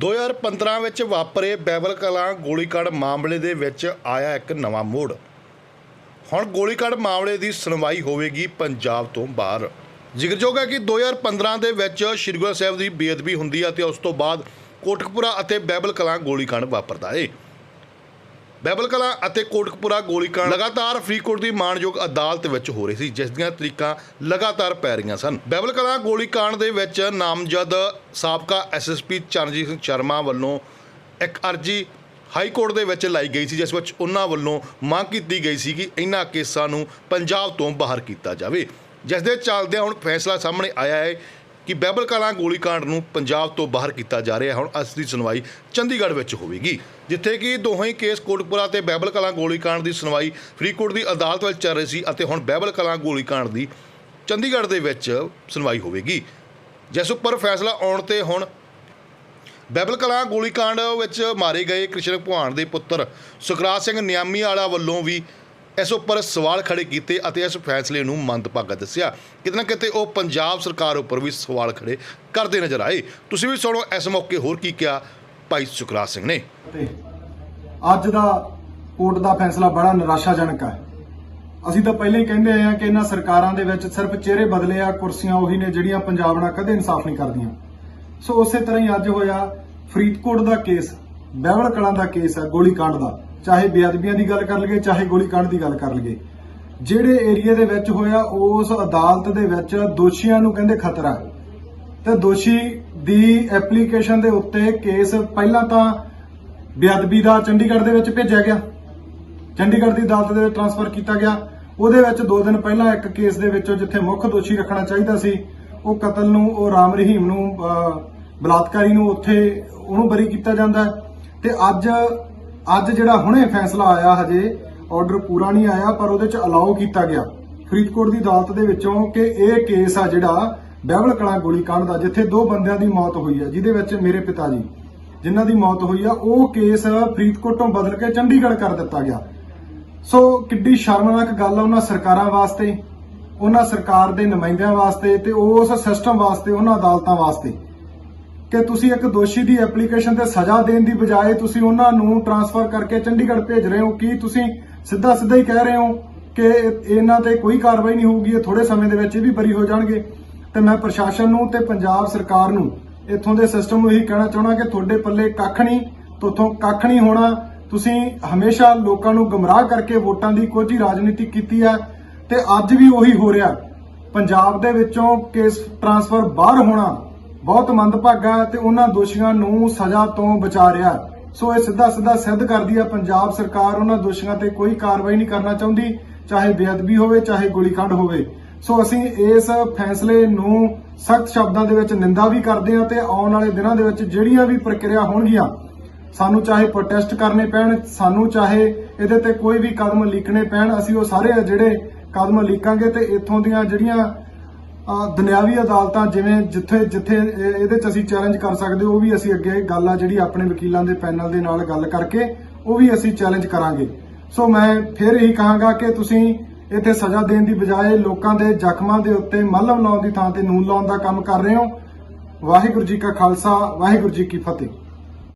2015 ਵਿੱਚ ਵਾਪਰੇ ਬੈਬਲ ਕਲਾਂ ਗੋਲੀਕਾਂਡ ਮਾਮਲੇ ਦੇ ਵਿੱਚ ਆਇਆ ਇੱਕ ਨਵਾਂ ਮੋੜ। ਹੁਣ ਗੋਲੀਕਾਂਡ ਮਾਮਲੇ ਦੀ ਸੁਣਵਾਈ ਹੋਵੇਗੀ ਪੰਜਾਬ ਤੋਂ ਬਾਹਰ। ਜ਼ਿਕਰਯੋਗ ਹੈ ਕਿ 2015 ਦੇ ਵਿੱਚ ਸ਼੍ਰੀ ਗੁਰੂ ਸਾਹਿਬ ਦੀ ਬੇਅਦਬੀ ਹੁੰਦੀ ਹੈ ਤੇ ਉਸ ਤੋਂ ਬਾਅਦ ਕੋਟਕਪੁਰਾ ਅਤੇ ਬੈਬਲ ਕਲਾਂ ਗੋਲੀਕਾਂਡ ਵਾਪਰਦਾ ਹੈ ਬੈਬਲ ਕਲਾਂ ਅਤੇ ਕੋਟਕਪੁਰਾ ਗੋਲੀਕਾਂਡ ਲਗਾਤਾਰ ਫਰੀਦਕੋਟ ਦੀ ਮਾਣਯੋਗ ਅਦਾਲਤ ਵਿੱਚ ਹੋ ਰਹੀ ਸੀ, ਜਿਸ ਦੀਆਂ ਤਰੀਕਾਂ ਲਗਾਤਾਰ ਪੈ ਰਹੀਆਂ ਸਨ। ਬੈਬਲ ਕਲਾਂ ਗੋਲੀਕਾਂਡ ਦੇ ਵਿੱਚ ਨਾਮਜ਼ਦ ਸਾਬਕਾ ਐਸਐਸਪੀ ਚਰਨਜੀਤ ਸਿੰਘ ਸ਼ਰਮਾ ਵੱਲੋਂ ਇੱਕ ਅਰਜੀ ਹਾਈ ਕੋਰਟ ਦੇ ਵਿੱਚ ਲਾਈ ਗਈ ਸੀ, ਜਿਸ ਵਿੱਚ ਉਹਨਾਂ ਵੱਲੋਂ ਮੰਗ ਕੀਤੀ ਗਈ ਸੀ ਕਿ ਇਹਨਾਂ ਕੇਸਾਂ ਨੂੰ ਪੰਜਾਬ ਤੋਂ ਬਾਹਰ ਕੀਤਾ ਜਾਵੇ। ਜਿਸ ਦੇ ਚੱਲਦਿਆਂ ਹੁਣ ਫੈਸਲਾ ਸਾਹਮਣੇ ਆਇਆ ਹੈ ਕਿ ਬਹਿਬਲ ਕਲਾਂ ਗੋਲੀਕਾਂਡ ਨੂੰ ਪੰਜਾਬ ਤੋਂ ਬਾਹਰ ਕੀਤਾ ਜਾ ਰਿਹਾ ਹੈ। ਹੁਣ ਇਸ ਦੀ ਸੁਣਵਾਈ ਚੰਡੀਗੜ੍ਹ ਵਿੱਚ ਹੋਵੇਗੀ, ਜਿੱਥੇ ਕਿ ਦੋਹੇ ਕੇਸ ਕੋਟਪੁਰਾ ਤੇ ਬਹਿਬਲ ਕਲਾਂ ਗੋਲੀਕਾਂਡ ਦੀ ਸੁਣਵਾਈ ਫਰੀਦਕੋਟ ਦੀ ਅਦਾਲਤ ਵਿੱਚ ਚੱਲ ਰਹੀ ਸੀ ਅਤੇ ਹੁਣ ਬਹਿਬਲ ਕਲਾਂ ਗੋਲੀਕਾਂਡ ਦੀ ਚੰਡੀਗੜ੍ਹ ਦੇ ਵਿੱਚ ਸੁਣਵਾਈ ਹੋਵੇਗੀ। ਜਿਸ ਉੱਪਰ ਫੈਸਲਾ ਆਉਣ ਤੇ ਹੁਣ ਬਹਿਬਲ ਕਲਾਂ ਗੋਲੀਕਾਂਡ ਵਿੱਚ ਮਾਰੇ ਗਏ ਕ੍ਰਿਸ਼ਨ ਭਗਵਾਨ ਦੇ ਪੁੱਤਰ ਸੁਖਰਾਜ ਸਿੰਘ ਨਿਆਮੀ ਵਾਲਾ ਵੱਲੋਂ ਵੀ ਇਸ ਉੱਪਰ ਸਵਾਲ ਖੜੇ ਕੀਤੇ ਅਤੇ ਇਸ ਫੈਸਲੇ ਨੂੰ ਮੰਦਭਾਗਾ ਦੱਸਿਆ। ਕਿਤੇ ਨਾ ਕਿਤੇ ਉਹ ਪੰਜਾਬ ਸਰਕਾਰ ਉੱਪਰ ਵੀ ਸਵਾਲ ਖੜੇ ਕਰਦੇ ਨਜ਼ਰ ਆਏ। ਤੁਸੀਂ ਵੀ ਸੁਣੋ, ਇਸ ਮੌਕੇ ਹੋਰ ਕੀ ਕਿਹਾ ਭਾਈ ਸੁਖਰਾਜ ਸਿੰਘ ਨੇ। ਤੇ ਅੱਜ ਦਾ ਕੋਰਟ ਦਾ ਫੈਸਲਾ ਬੜਾ ਨਿਰਾਸ਼ਾਜਨਕ ਹੈ। ਅਸੀਂ ਤਾਂ ਪਹਿਲਾਂ ਹੀ ਕਹਿੰਦੇ ਆਏ ਆ ਕਿ ਇਹਨਾਂ ਸਰਕਾਰਾਂ ਦੇ ਵਿੱਚ ਸਿਰਫ ਚਿਹਰੇ ਬਦਲੇ ਆ, ਕੁਰਸੀਆਂ ਉਹੀ ਨੇ ਜਿਹੜੀਆਂ ਪੰਜਾਬ ਨਾਲ ਕਦੇ ਇਨਸਾਫ ਨਹੀਂ ਕਰਦੀਆਂ। ਸੋ ਉਸੇ ਤਰ੍ਹਾਂ ਹੀ ਅੱਜ ਹੋਇਆ ਫਰੀਦਕੋਟ ਦਾ ਕੇਸ। ਬਹਿਵਲ ਕਲਾਂ ਦਾ ਕੇਸ ਆ ਗੋਲੀकांड ਦਾ। ਚਾਹੇ ਬੇਅਦਬੀਆਂ ਦੀ ਗੱਲ ਕਰ ਲਈਏ, ਚਾਹੇ ਗੋਲੀकांड ਦੀ ਗੱਲ ਕਰ ਲਈਏ। ਜਿਹੜੇ ਏਰੀਆ ਦੇ ਵਿੱਚ ਹੋਇਆ, ਉਸ ਅਦਾਲਤ ਦੇ ਵਿੱਚ ਦੋਸ਼ੀਆਂ ਨੂੰ ਕਹਿੰਦੇ ਖਤਰਾ। ਤੇ ਦੋਸ਼ੀ ਦੀ ਐਪਲੀਕੇਸ਼ਨ ਦੇ ਉੱਤੇ ਕੇਸ ਪਹਿਲਾਂ ਤਾਂ ਬੇਅਦਬੀ ਦਾ ਚੰਡੀਗੜ੍ਹ ਦੇ ਵਿੱਚ ਭੇਜਿਆ ਗਿਆ। ਚੰਡੀਗੜ੍ਹ ਦੀ ਅਦਾਲਤ ਦੇ ਵਿੱਚ ਟ੍ਰਾਂਸਫਰ ਕੀਤਾ ਗਿਆ। ਉਹਦੇ ਵਿੱਚ 2 ਦਿਨ ਪਹਿਲਾਂ ਇੱਕ ਕੇਸ ਦੇ ਵਿੱਚ ਜਿੱਥੇ ਮੁੱਖ ਦੋਸ਼ੀ ਰੱਖਣਾ ਚਾਹੀਦਾ ਸੀ, ਉਹ ਕਤਲ ਨੂੰ, ਉਹ ਰਾਮ ਰਹੀਮ ਨੂੰ ਬਲਾਤਕਾਰੀ ਨੂੰ ਉੱਥੇ ਉਹਨੂੰ ਬਰੀ ਕੀਤਾ ਜਾਂਦਾ ਹੈ। ਤੇ ਅੱਜ ਅੱਜ ਜਿਹੜਾ ਹੁਣੇ ਫੈਸਲਾ ਆਇਆ ਹਜੇ ਆਰਡਰ ਪੂਰਾ ਨਹੀਂ ਆਇਆ, ਪਰ ਉਹਦੇ ਚ ਅਲਾਉ ਕੀਤਾ ਗਿਆ। ਫਰੀਦਕੋਟ ਦੀ ਅਦਾਲਤ ਦੇ ਵਿੱਚੋਂ ਕਿ ਇਹ ਕੇਸ ਆ ਜਿਹੜਾ ਬਹਿਬਲ ਕਲਾਂ ਗੋਲੀकांड ਦਾ, ਜਿੱਥੇ ਦੋ ਬੰਦਿਆਂ ਦੀ ਮੌਤ ਹੋਈ ਹੈ ਜਿਹਦੇ ਵਿੱਚ ਮੇਰੇ ਪਿਤਾ ਜੀ, ਜਿਨ੍ਹਾਂ ਦੀ ਮੌਤ ਹੋਈ ਆ, ਉਹ ਕੇਸ ਫਰੀਦਕੋਟ ਤੋਂ ਬਦਲ ਕੇ ਚੰਡੀਗੜ੍ਹ ਕਰ ਦਿੱਤਾ ਗਿਆ। ਸੋ ਕਿੱਡੀ ਸ਼ਰਮਨਾਕ ਗੱਲ ਆ ਉਹਨਾਂ ਸਰਕਾਰਾਂ ਵਾਸਤੇ, ਉਹਨਾਂ ਸਰਕਾਰ ਦੇ ਨੁਮਾਇੰਦਿਆਂ ਵਾਸਤੇ ਤੇ ਉਸ ਸਿਸਟਮ ਵਾਸਤੇ, ਉਹਨਾਂ ਅਦਾਲਤਾਂ ਵਾਸਤੇ। ਕਿ ਤੁਸੀਂ ਇੱਕ ਦੋਸ਼ੀ ਦੀ ਐਪਲੀਕੇਸ਼ਨ ਤੇ ਸਜ਼ਾ ਦੇਣ ਦੀ ਬਜਾਏ ਤੁਸੀਂ ਉਹਨਾਂ ਨੂੰ ਟਰਾਂਸਫਰ ਕਰਕੇ ਚੰਡੀਗੜ੍ਹ ਭੇਜ ਰਹੇ ਹੋ। ਕੀ ਤੁਸੀਂ ਸਿੱਧਾ ਸਿੱਧਾ ਹੀ ਕਹਿ ਰਹੇ ਹੋ ਕਿ ਇਹਨਾਂ ਤੇ ਕੋਈ ਕਾਰਵਾਈ ਨਹੀਂ ਹੋਊਗੀ, ਇਹ ਥੋੜੇ ਸਮੇਂ ਦੇ ਵਿੱਚ ਇਹ ਵੀ ਬਰੀ ਹੋ ਜਾਣਗੇ। ਤੇ ਮੈਂ ਪ੍ਰਸ਼ਾਸਨ ਨੂੰ ਤੇ ਪੰਜਾਬ ਸਰਕਾਰ ਨੂੰ ਇੱਥੋਂ ਦੇ ਸਿਸਟਮ ਨੂੰ ਇਹੀ ਕਹਿਣਾ ਚਾਹਣਾ ਕਿ ਤੁਹਾਡੇ ਪੱਲੇ ਕੱਖ ਨਹੀਂ, ਤੁਹਾਥੋਂ ਕੱਖ ਨਹੀਂ ਹੋਣਾ। ਤੁਸੀਂ ਹਮੇਸ਼ਾ ਲੋਕਾਂ ਨੂੰ ਗਮਰਾਹ ਕਰਕੇ ਵੋਟਾਂ ਦੀ ਕੋਝੀ ਰਾਜਨੀਤੀ ਕੀਤੀ ਹੈ ਤੇ ਅੱਜ ਵੀ ਉਹੀ ਹੋ ਰਿਹਾ। ਪੰਜਾਬ ਦੇ ਵਿੱਚੋਂ ਕੇਸ ਟਰਾਂਸਫਰ ਬਾਹਰ ਹੋਣਾ ਬਹੁਤ ਮੰਦਭਾਗਾ ਤੇ ਉਹਨਾਂ ਦੋਸ਼ੀਆਂ ਨੂੰ ਸਜ਼ਾ ਤੋਂ ਬਚਾ ਰਿਹਾ। ਸੋ ਇਹ ਸਿੱਧਾ ਸਿੱਧਾ ਸਿੱਧ ਕਰਦੀ ਹੈ ਪੰਜਾਬ ਸਰਕਾਰ। ਉਹਨਾਂ ਦੋਸ਼ੀਆਂ ਤੇ ਕੋਈ ਕਾਰਵਾਈ ਨਹੀਂ ਕਰਨਾ ਚਾਹੁੰਦੀ, ਚਾਹੇ ਬੇਅਦਬੀ ਹੋਵੇ, ਚਾਹੇ ਗੋਲੀकांड ਹੋਵੇ। ਸੋ ਅਸੀਂ ਇਸ ਫੈਸਲੇ ਨੂੰ ਸਖਤ ਸ਼ਬਦਾਂ ਦੇ ਵਿੱਚ ਨਿੰਦਾ ਵੀ ਕਰਦੇ ਹਾਂ ਤੇ ਆਉਣ ਵਾਲੇ ਦਿਨਾਂ ਦੇ ਵਿੱਚ ਜਿਹੜੀਆਂ ਵੀ ਪ੍ਰਕਿਰਿਆ ਹੋਣਗੀਆਂ, ਸਾਨੂੰ ਚਾਹੇ ਪ੍ਰੋਟੈਸਟ ਕਰਨੇ ਪੈਣ, ਸਾਨੂੰ ਚਾਹੇ ਇਹਦੇ ਤੇ ਕੋਈ ਵੀ ਕਦਮ ਲਿਖਣੇ ਪੈਣ, ਅਸੀਂ ਉਹ ਸਾਰੇ ਜਿਹੜੇ ਕਦਮ ਲਿਖਾਂਗੇ ਤੇ ਇੱਥੋਂ ਦੀਆਂ ਜਿਹੜੀਆਂ ਦੁਨਿਆਵੀ ਅਦਾਲਤਾਂ ਜਿਵੇਂ ਜਿੱਥੇ ਜਿੱਥੇ ਇਹਦੇ ਚ ਅਸੀਂ ਚੈਲੰਜ ਕਰ ਸਕਦੇ ਉਹ ਵੀ ਅਸੀਂ ਅੱਗੇ ਗੱਲ ਆ ਜਿਹੜੀ ਆਪਣੇ ਵਕੀਲਾਂ ਦੇ ਪੈਨਲ ਦੇ ਨਾਲ ਗੱਲ ਕਰਕੇ, ਉਹ ਵੀ ਅਸੀਂ ਚੈਲੰਜ ਕਰਾਂਗੇ। ਸੋ ਮੈਂ ਫਿਰ ਇਹੀ ਕਹਾਂਗਾ ਕਿ ਤੁਸੀਂ ਇੱਥੇ ਸਜ਼ਾ ਦੇਣ ਦੀ ਬਜਾਏ ਲੋਕਾਂ ਦੇ ਜ਼ਖਮਾਂ ਦੇ ਉੱਤੇ ਮੱਲਮ ਲਾਉਣ ਦੀ ਥਾਂ ਤੇ ਨੂਨ ਲਾਉਣ ਦਾ ਕੰਮ ਕਰ ਰਹੇ ਹੋ। ਵਾਹਿਗੁਰੂ ਜੀ ਕਾ ਖਾਲਸਾ, ਵਾਹਿਗੁਰੂ ਜੀ ਕੀ ਫਤਿਹ।